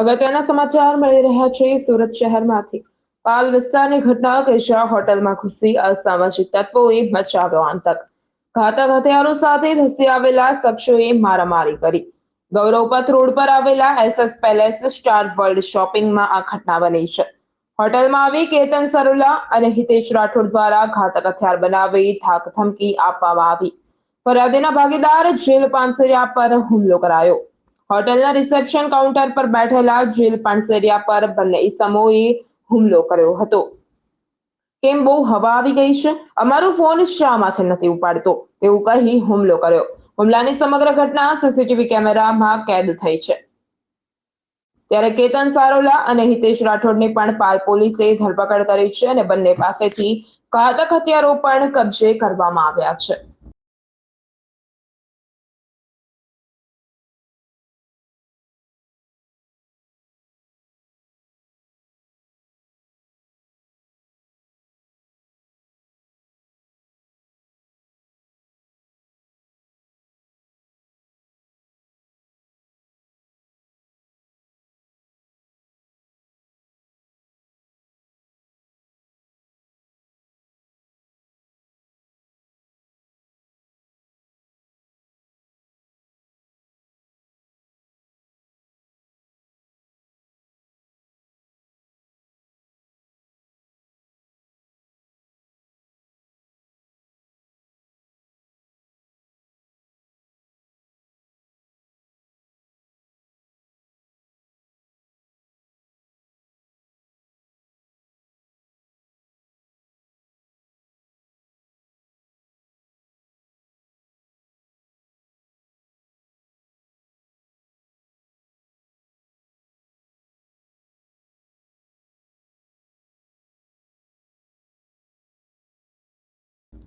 અગત્યના સમાચાર મળી રહ્યા છે સુરત શહેરમાંથી. પાલ વિસ્તારની ઘટના કે હોટલમાં ઘૂસી અસામાજિક તત્વોએ મચાવ્યો આતંક. ઘાતક હથિયારો સાથે ધસી આવેલા શખ્સોએ મારામારી કરી. ગૌરવપથ રોડ પર આવેલા એસએસ પેલેસ સ્ટાર વર્લ્ડ શોપિંગમાં આ ઘટના બની છે. હોટલમાં આવી કેતન સરોલા અને હિતેશ રાઠોડ દ્વારા ઘાતક હથિયાર બનાવી ધાક ધમકી આપવામાં આવી. ફરિયાદીના ભાગીદાર જેલ પાંસરિયા પર હુમલો કરાયો. હોટલના રિસેપ્શન કાઉન્ટર પર બેઠેલા જેલ પાનસેરિયા પર બંને ઈસમોએ હુમલો કર્યો હતો. કેમ બહુ હવા આવી ગઈ છે? અમારો ફોન શા માથે નથી ઉપાડતો? તેવું કહી હુમલો કર્યો. હુમલાની સમગ્ર ઘટના સીસીટીવી કેમેરામાં કેદ થઈ છે. ત્યારે કેતન સારોલા અને હિતેશ રાઠોડની પણ પાલ પોલીસે ધરપકડ કરી છે અને બંને પાસેથી ઘાતક હથિયારો પણ કબજે કરવામાં આવ્યા છે.